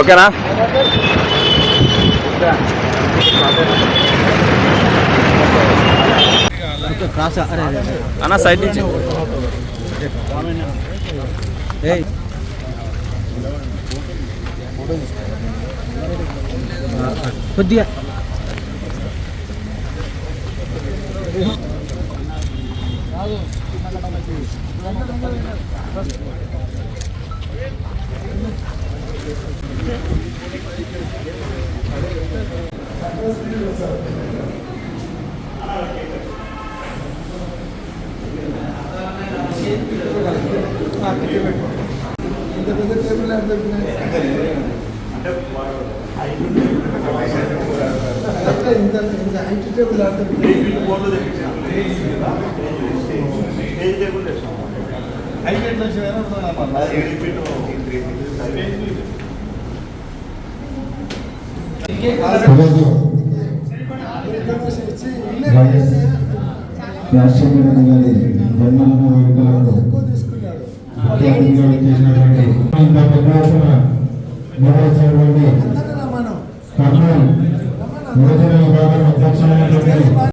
ఓకేనా క్రాస్ అరే అరే, అరే. ఇంత సైడ్ నుంచి ఏయ్ ఆ, ఆ, కొద్దిగా ఈరోజు వైఎస్ రాజశేఖర రెడ్డి గారి జన్మదిన వేడుకలకు చేసినటువంటి ఇంత పెద్ద ఎత్తున నిర్వహించినటువంటి కర్నూలు యువజన విభాగం అధ్యక్షులైనటువంటి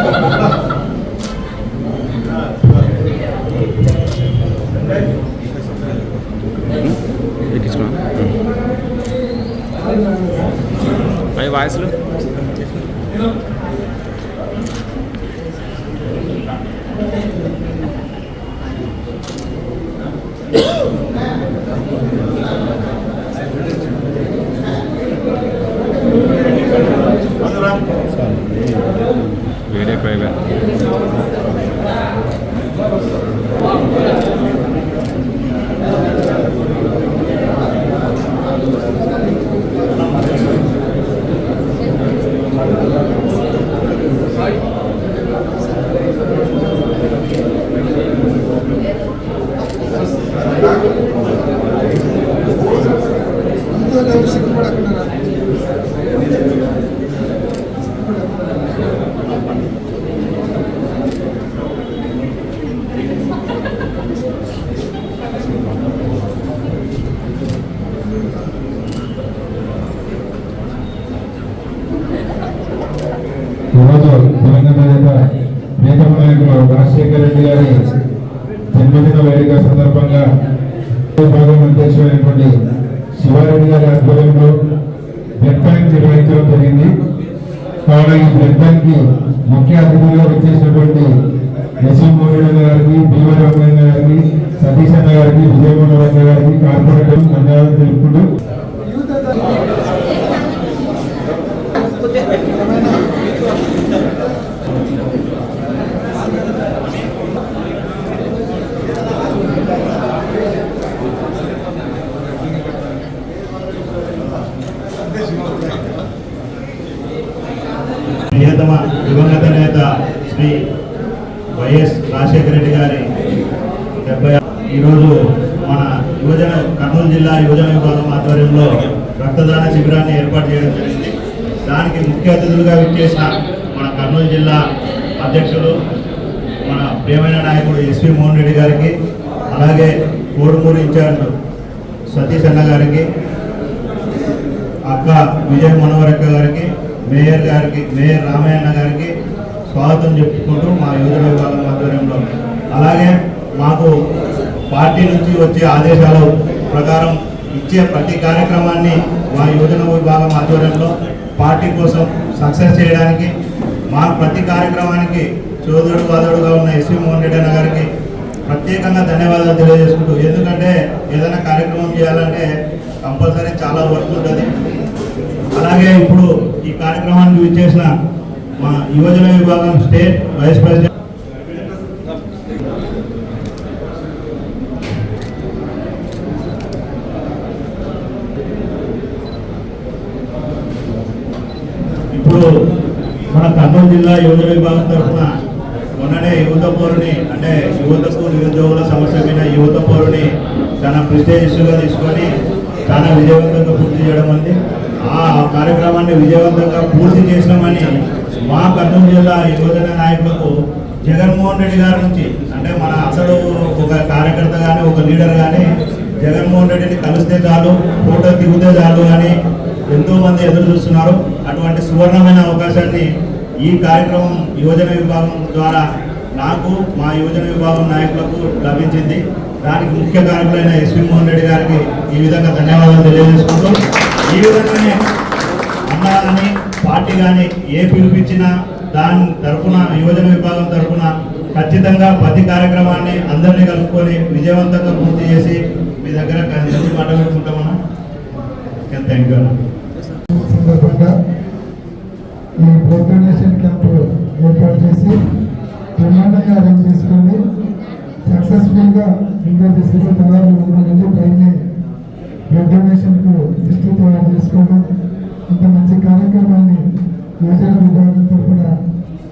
ఈరోజు తెలంగాణ నేత నేత నాయకులు రాజశేఖర రెడ్డి గారి జన్మదిన వేడుక సందర్భంగా విభాగం అధ్యక్షుడైనటువంటి శివారెడ్డి గారి ఆధ్వర్యంలో బ్లడ్ బ్యాంక్ నిర్వహించడం జరిగింది. కావున ఈ బ్లడ్ బ్యాంక్కి ముఖ్య అతిథిగా వచ్చేసినటువంటి ఎస్వి మోహన్ గారికి భీమరామయ్య గారికి సతీష్ అన్న గారికి విజయమోహన్ గారికి కార్పొరేటర్ ధన్యవాదాలు తెలుపుకుంటూ ప్రియతమ దివంగత నేత శ్రీ వైఎస్ రాజశేఖర రెడ్డి గారి డెబ్బై ఈరోజు మన యువజన కర్నూలు జిల్లా యువజన విభాగం ఆధ్వర్యంలో రక్తదాన శిబిరాన్ని ఏర్పాటు చేయడం జరిగింది. దానికి ముఖ్య అతిథులుగా విచ్చేసిన మన కర్నూలు జిల్లా అధ్యక్షులు మన ప్రియమైన నాయకుడు ఎస్వి మోహన్ రెడ్డి గారికి అలాగే కోడుమూరు ఇన్ఛార్జ్ సతీష్ అన్న గారికి అక్క విజయ్ మనోహరక్క గారికి మేయర్ గారికి మేయర్ రామయ్యన్న గారికి స్వాగతం చెప్పుకుంటూ మా యువజన విభాగం ఆధ్వర్యంలో అలాగే మాకు పార్టీ నుంచి వచ్చే ఆదేశాల ప్రకారం ఇచ్చే ప్రతి కార్యక్రమాన్ని మా యువజన విభాగం ఆధ్వర్యంలో పార్టీ కోసం సక్సెస్ చేయడానికి మా ప్రతి కార్యక్రమానికి చోదరుడు వాదోడుగా ఉన్న ఎస్వి మోహన్ రెడ్డి అన్న గారికి ప్రత్యేకంగా ధన్యవాదాలు తెలియజేసుకుంటూ ఎందుకంటే ఏదైనా కార్యక్రమం చేయాలంటే కంపల్సరీ చాలా వర్క్ ఉంటుంది. అలాగే ఇప్పుడు ఈ కార్యక్రమానికి విచ్చేసిన మా యువజన విభాగం స్టేట్ వైస్ ప్రెసిడెంట్ కర్నూలు జిల్లా యువత విభాగం తరఫున మొన్ననే యువత పౌరుని అంటే యువతకు నిరుద్యోగుల సమస్య మీద యువత పౌరుని చాలా ప్రిస్టేజియస్గా తీసుకొని చాలా విజయవంతంగా పూర్తి చేయడం అంది. ఆ కార్యక్రమాన్ని విజయవంతంగా పూర్తి చేసినామని మా కర్నూలు జిల్లా యువజన నాయకులకు జగన్మోహన్ రెడ్డి గారి నుంచి అంటే మన అసలు ఒక కార్యకర్త కానీ ఒక లీడర్ కానీ జగన్మోహన్ రెడ్డిని కలిస్తే చాలు ఫోటో దిగితే చాలు అని ఎంతో మంది ఎదురు చూస్తున్నారు. అటువంటి సువర్ణమైన అవకాశాన్ని ఈ కార్యక్రమం యువజన విభాగం ద్వారా నాకు మా యువజన విభాగం నాయకులకు లభించింది. దానికి ముఖ్య కారకులైన ఎస్వి మోహన్ రెడ్డి గారికి ఈ విధంగా ధన్యవాదాలు తెలియజేసుకుంటూ ఈ విధంగానే అన్నా కానీ పార్టీ కానీ ఏ పిలిపించినా దాని తరఫున యువజన విభాగం తరఫున ఖచ్చితంగా ప్రతి కార్యక్రమాన్ని అందరినీ కలుపుకొని విజయవంతంగా పూర్తి చేసి మీ దగ్గర మాట్లాడుకుంటామన్నా. థ్యాంక్ యూ ఈ బ్లడ్ డొనేషన్ క్యాంప్ ఏర్పాటు చేసి బ్రహ్మాండంగా అరేంజ్ చేసుకొని సక్సెస్ఫుల్గా ఇంకా తీసుకుని దాదాపు మూడు మంది ట్రైన్ని బ్లడ్ డొనేషన్కు లిస్టు తయారు చేసుకోవడం ఇంత మంచి కార్యక్రమాన్ని యువజన విభాగం తరఫున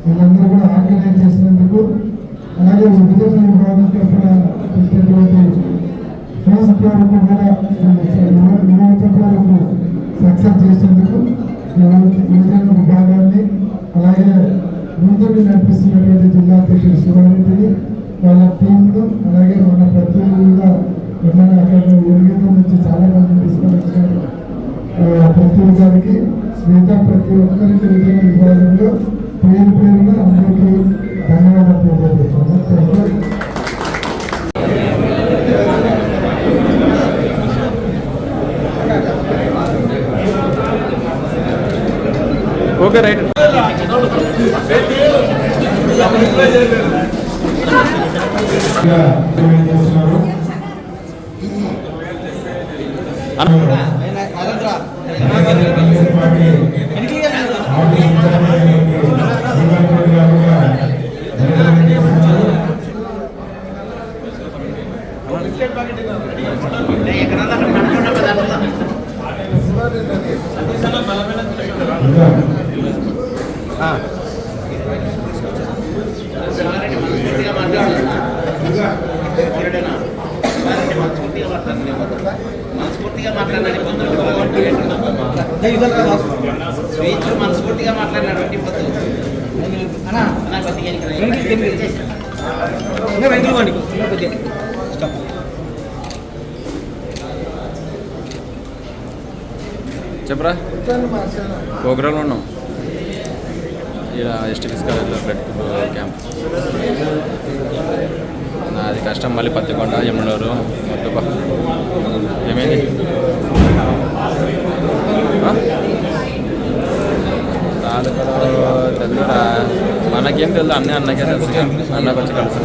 వీళ్ళందరూ కూడా ఆర్గనైజ్ చేసినందుకు అలాగే విభజన విభాగం తరఫున పెట్టినటువంటి ఫీజు కొరకు కూడా సక్సెస్ చేసినందుకు యువజన విభాగాన్ని అలాగే ముందుకు నడిపిస్తున్నటువంటి జిల్లా అధ్యక్షుడు శివారెడ్డిని వాళ్ళ టీంను అలాగే మన ప్రతినిధులుగా మన అక్కడ ఎలుగుల నుంచి చాలా మంది తీసుకొని వచ్చిన ప్రతి ఒక్కరికి మిగతా ప్రతి ఒక్కరికి విభాగంలో పేరు ఇంకా ఏం చేస్తున్నారు తెలుగుదేశం పార్టీ ఆఫీస్ ఇన్ఛార్జ్ అయినటువంటి శ్రీకాంత్ రెడ్డి గారు కూడా ధన్యవాదాలు చేస్తున్నారు. ఇంకా మనస్ఫూర్తిగా మాట్లాడాలి స్వేచ్ఛ మనస్ఫూర్తిగా మాట్లాడినాడు అంటే పొద్దు అన్నా నాకు కొద్దిగా ఇక్కడ వెనక్కి తిరిగి. కొద్దిగా స్టాప్ చెప్పరా? ప్రోగ్రాంలో ఉన్నాం. ఇలా ఎస్టీపీస్ కాలేజ్లో బ్లడ్ క్యాంప్. నాది కష్టం మళ్ళీ పత్తికొండ యమునూరు మొత్తం ఏమైంది? ఆ? తాలూకాలో మనకేం తెలుదు అన్నీ అన్నకే తెలుసు అన్న కొంచెం కలుసు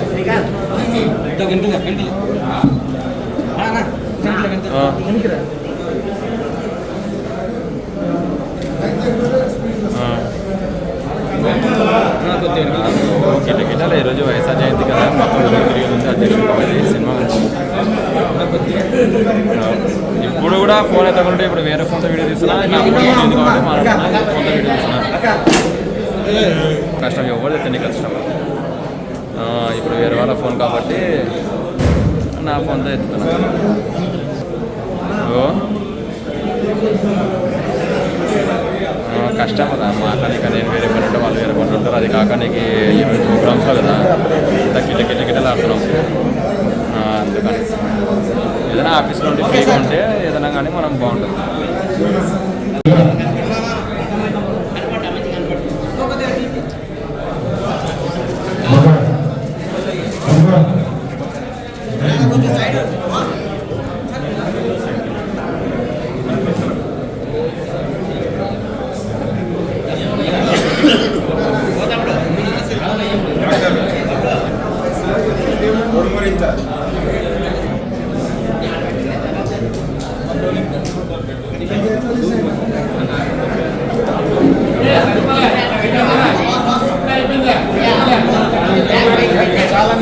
ఓకే వెనక్కి వెనక్కి ఈరోజు వైఎస్ఆర్ జయంతి కదా మొత్తం తిరిగి ఉంది అధ్యక్షుడు సినిమా కూడా ఫోన్ ఎత్తకుంటే ఇప్పుడు వేరే ఫోన్తో వీడియో తీసినా నా ఫోన్ ఉంది కాబట్టి మాట్లాడుతున్నా ఫోన్తో వీడియో తీస్తున్నా కష్టం ఎవరు ఎత్తండి కష్టం ఇప్పుడు వేరే వాళ్ళ ఫోన్ కాబట్టి నా ఫోన్తో ఎత్తుతున్నా. ఓ? కష్టం కదా మాట్లాడక నేను వేరే పని ఉంటే వాళ్ళు వేరే పని ఉంటారు. అది కాక నీకు ఈరోజు ప్రోగ్రామ్స్ కదా ఇంత కిట కిట కిటలు ఆడుతున్నాం అందుకని. ఏదైనా ఆఫీస్ నుండి ఫ్రీగా ఉంటే ఏదైనా కానీ మనం బాగుంటుంది. చాలా